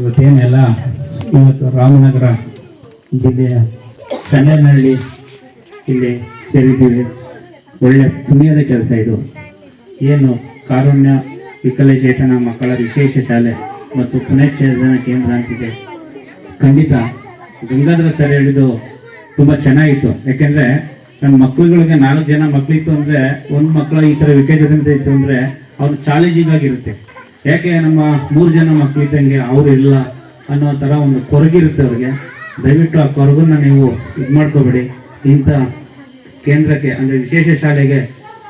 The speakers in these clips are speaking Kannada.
ಇವತ್ತೇನೆಲ್ಲ ಇವತ್ತು ರಾಮನಗರ ಜಿಲ್ಲೆಯ ಚನ್ನನಹಳ್ಳಿ ಇಲ್ಲಿ ಸೇರಿದ್ದೀವಿ. ಒಳ್ಳೆ ಪುಣ್ಯದ ಕೆಲಸ ಇದು. ಏನು ಕಾರುಣ್ಯ ವಿಕಲಚೇತನ ಮಕ್ಕಳ ವಿಶೇಷ ಶಾಲೆ ಮತ್ತು ಪುನಶ್ಚೇತನ ಕೇಂದ್ರ ಅಂತಿದೆ. ಖಂಡಿತ ಗಂಗಾಧರ ಸರ್ ಹೇಳಿದ್ದು ತುಂಬ ಚೆನ್ನಾಗಿತ್ತು. ಯಾಕೆಂದರೆ ನನ್ನ ಮಕ್ಕಳುಗಳಿಗೆ ನಾಲ್ಕು ಜನ ಮಕ್ಕಳಿತ್ತು ಅಂದರೆ, ಒಂದು ಮಕ್ಕಳು ಈ ಥರ ವಿಕಲಚೇತನ ಇತ್ತು ಅಂದರೆ ಅವ್ರು ಚಾಲೆಂಜಿಂಗ್ ಆಗಿರುತ್ತೆ. ಯಾಕೆ ನಮ್ಮ ಮೂರು ಜನ ಮಕ್ಕಳು ಇದ್ದಂಗೆ ಅವರು ಇಲ್ಲ ಅನ್ನೋ ಥರ ಒಂದು ಕೊರಗಿರುತ್ತೆ ಅವ್ರಿಗೆ. ದಯವಿಟ್ಟು ಆ ಕೊರಗನ್ನ ನೀವು ಇದು ಮಾಡ್ಕೋಬೇಡಿ. ಇಂಥ ಕೇಂದ್ರಕ್ಕೆ, ಅಂದರೆ ವಿಶೇಷ ಶಾಲೆಗೆ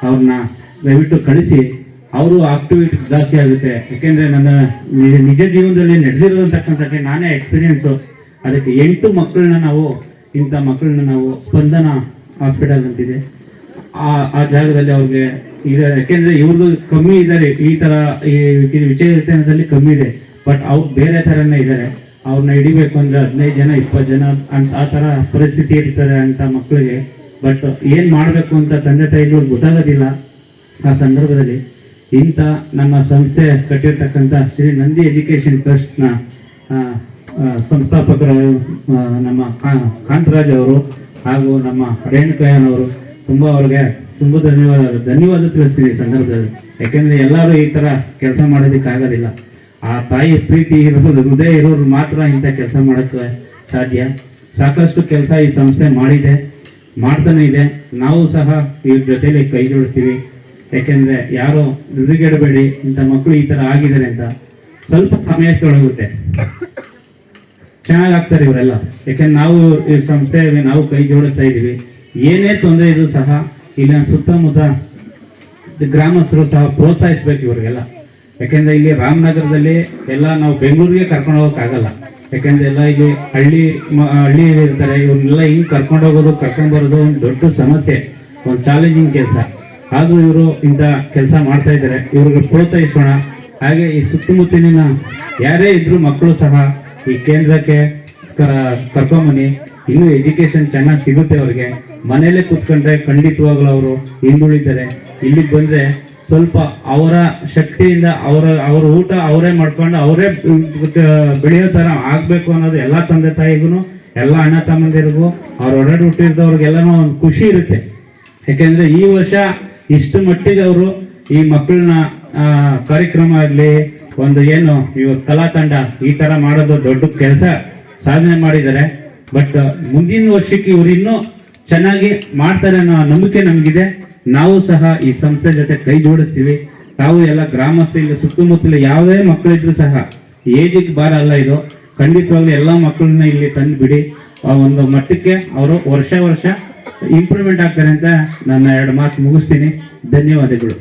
ಅವ್ರನ್ನ ದಯವಿಟ್ಟು ಕಳಿಸಿ. ಅವರು ಆಕ್ಟಿವಿಟಿ ಜಾಸ್ತಿ ಆಗುತ್ತೆ. ಯಾಕೆಂದರೆ ನನ್ನ ನಿಜ ಜೀವನದಲ್ಲಿ ನಡೆದಿರೋದಂತಕ್ಕಂಥ ನಾನೇ ಎಕ್ಸ್ಪೀರಿಯೆನ್ಸು ಅದಕ್ಕೆ ಎಂಟು ಮಕ್ಕಳನ್ನ ನಾವು, ಇಂಥ ಮಕ್ಕಳನ್ನ ನಾವು ಸ್ಪಂದನ ಹಾಸ್ಪಿಟಲ್ ಅಂತಿದೆ. ಆ ಆ ಜಾಗದಲ್ಲಿ ಅವ್ರಿಗೆ ಈಗ ಯಾಕೆಂದ್ರೆ ಇವ್ರದ್ದು ಕಮ್ಮಿ ಇದ್ದಾರೆ, ಈ ತರ ಈ ವಿಚಾರದಲ್ಲಿ ಕಮ್ಮಿ ಇದೆ. ಬಟ್ ಅವ್ರು ಬೇರೆ ಥರನೇ ಇದ್ದಾರೆ. ಅವ್ರನ್ನ ಹಿಡಿಬೇಕು ಅಂದ್ರೆ ಹದಿನೈದು ಜನ, ಇಪ್ಪತ್ತು ಜನ ಅಂತ ಆ ಥರ ಪರಿಸ್ಥಿತಿ ಇರ್ತದೆ ಅಂತ ಮಕ್ಕಳಿಗೆ ಬಟ್ ಏನ್ ಮಾಡಬೇಕು ಅಂತ ತಂದೆ ತಾಯಿಗಳು ಗೊತ್ತಾಗೋದಿಲ್ಲ ಆ ಸಂದರ್ಭದಲ್ಲಿ. ಇಂಥ ನಮ್ಮ ಸಂಸ್ಥೆ ಕಟ್ಟಿರ್ತಕ್ಕಂಥ ಶ್ರೀ ನಂದಿ ಎಜುಕೇಶನ್ ಟ್ರಸ್ಟ್ನ ಸಂಸ್ಥಾಪಕರು ನಮ್ಮ ಕಾಂತರಾಜ್ ಅವರು ಹಾಗೂ ನಮ್ಮ ರೇಣುಕಯ್ಯನವರು ತುಂಬ ಅವ್ರಿಗೆ ತುಂಬ ಧನ್ಯವಾದ ಧನ್ಯವಾದ ತಿಳಿಸ್ತೀನಿ ಈ ಸಂದರ್ಭದಲ್ಲಿ. ಯಾಕೆಂದ್ರೆ ಎಲ್ಲರೂ ಈ ತರ ಕೆಲಸ ಮಾಡೋದಕ್ಕೆ ಆಗೋದಿಲ್ಲ. ಆ ತಾಯಿ ಪ್ರೀತಿ ಇರೋದು, ಹೃದಯ ಇರೋರು ಮಾತ್ರ ಇಂಥ ಕೆಲಸ ಮಾಡೋಕ್ಕೆ ಸಾಧ್ಯ. ಸಾಕಷ್ಟು ಕೆಲಸ ಈ ಸಂಸ್ಥೆ ಮಾಡಿದೆ, ಮಾಡ್ತಾನೆ ಇದೆ. ನಾವು ಸಹ ಇವ್ರ ಜೊತೆಲಿ ಕೈ ಜೋಡಿಸ್ತೀವಿ. ಯಾಕೆಂದ್ರೆ ಯಾರು ಧೃತಿಗೆಡಬೇಡಿ ಇಂಥ ಮಕ್ಕಳು ಈ ತರ ಆಗಿದ್ದಾರೆ ಅಂತ ಸ್ವಲ್ಪ ಸಮಯ ತೊಡಗುತ್ತೆ ಚೆನ್ನಾಗಿ ಆಗ್ತಾರೆ ಇವರೆಲ್ಲ. ಯಾಕೆಂದ್ರೆ ನಾವು ಈ ಸಂಸ್ಥೆ ನಾವು ಕೈ ಜೋಡಿಸ್ತಾ ಇದ್ದೀವಿ. ಏನೇ ತೊಂದರೆ ಇದ್ರು ಸಹ ಇಲ್ಲಿನ ಸುತ್ತಮುತ್ತ ಗ್ರಾಮಸ್ಥರು ಸಹ ಪ್ರೋತ್ಸಾಹಿಸ್ಬೇಕು ಇವರಿಗೆಲ್ಲ. ಯಾಕೆಂದ್ರೆ ಇಲ್ಲಿ ರಾಮನಗರದಲ್ಲಿ ಎಲ್ಲ ನಾವು ಬೆಂಗಳೂರಿಗೆ ಕರ್ಕೊಂಡು ಹೋಗೋಕ್ಕಾಗಲ್ಲ. ಯಾಕೆಂದ್ರೆ ಎಲ್ಲ ಇಲ್ಲಿ ಹಳ್ಳಿ ಹಳ್ಳಿ ಇರ್ತಾರೆ, ಇವ್ರನ್ನೆಲ್ಲ ಹಿಂಗೆ ಕರ್ಕೊಂಡು ಹೋಗೋದು, ಕರ್ಕೊಂಡು ಬರೋದು ಒಂದು ದೊಡ್ಡ ಸಮಸ್ಯೆ, ಒಂದು ಚಾಲೆಂಜಿಂಗ್ ಕೆಲಸ. ಆದರೂ ಇವರು ಇಂಥ ಕೆಲಸ ಮಾಡ್ತಾ ಇದ್ದಾರೆ, ಇವ್ರಿಗೆ ಪ್ರೋತ್ಸಾಹಿಸೋಣ. ಹಾಗೆ ಈ ಸುತ್ತಮುತ್ತಲಿನ ಯಾರೇ ಇದ್ರು ಮಕ್ಕಳು ಸಹ ಈ ಕೇಂದ್ರಕ್ಕೆ ಕರ- ಕರ್ಕೊಂಬನ್ನಿ. ಇನ್ನೂ ಎಜುಕೇಶನ್ ಚೆನ್ನಾಗಿ ಸಿಗುತ್ತೆ ಅವ್ರಿಗೆ. ಮನೇಲೆ ಕೂತ್ಕೊಂಡ್ರೆ ಖಂಡಿತವಾಗ್ಲೂ ಅವರು ಹಿಂದುಳಿತಾರೆ ಇಲ್ಲಿಗೆ ಬಂದ್ರೆ ಸ್ವಲ್ಪ ಅವರ ಶಕ್ತಿಯಿಂದ ಅವರ ಅವರ ಊಟ ಅವರೇ ಮಾಡ್ಕೊಂಡು ಅವರೇ ಬೆಳೆಯೋ ಥರ ಆಗಬೇಕು ಅನ್ನೋದು ಎಲ್ಲಾ ತಂದೆ ತಾಯಿಗೂ, ಎಲ್ಲ ಅಣ್ಣ ತಮ್ಮಂದಿರಿಗೂ, ಅವ್ರು ಒಡಾಡಿ ಹುಟ್ಟಿರ್ದವ್ರಿಗೆಲ್ಲನೂ ಒಂದು ಖುಷಿ ಇರುತ್ತೆ. ಯಾಕೆಂದರೆ ಈ ವರ್ಷ ಇಷ್ಟು ಮಟ್ಟಿಗೆ ಅವರು ಈ ಮಕ್ಕಳನ್ನ ಕಾರ್ಯಕ್ರಮ ಆಗಲಿ, ಒಂದು ಏನು ಇವತ್ತು ಕಲಾ ತಂಡ ಈ ತರ ಮಾಡೋದು ದೊಡ್ಡ ಕೆಲಸ ಸಾಧನೆ ಮಾಡಿದ್ದಾರೆ. ಬಟ್ ಮುಂದಿನ ವರ್ಷಕ್ಕೆ ಇವ್ರು ಇನ್ನೂ ಚೆನ್ನಾಗಿ ಮಾಡ್ತಾರೆ ಅನ್ನೋ ನಂಬಿಕೆ ನಮಗಿದೆ. ನಾವು ಸಹ ಈ ಸಂಸ್ಥೆ ಜೊತೆ ಕೈ ಜೋಡಿಸ್ತೀವಿ. ತಾವು ಎಲ್ಲ ಗ್ರಾಮಸ್ಥ ಇಲ್ಲಿ ಸುತ್ತಮುತ್ತಲ ಯಾವುದೇ ಮಕ್ಕಳಿದ್ರು ಸಹ ಏಜಿಗೆ ಬಾರ ಅಲ್ಲ ಇದು. ಖಂಡಿತವಾಗ್ಲೂ ಎಲ್ಲ ಮಕ್ಕಳನ್ನ ಇಲ್ಲಿ ತಂದು ಬಿಡಿ ಆ ಒಂದು ಮಟ್ಟಕ್ಕೆ ಅವರು ವರ್ಷ ವರ್ಷ ಇಂಪ್ರೂವ್ಮೆಂಟ್ ಆಗ್ತಾರೆ ಅಂತ ನನ್ನ ಎರಡು ಮಾತು ಮುಗಿಸ್ತೀನಿ. ಧನ್ಯವಾದಗಳು.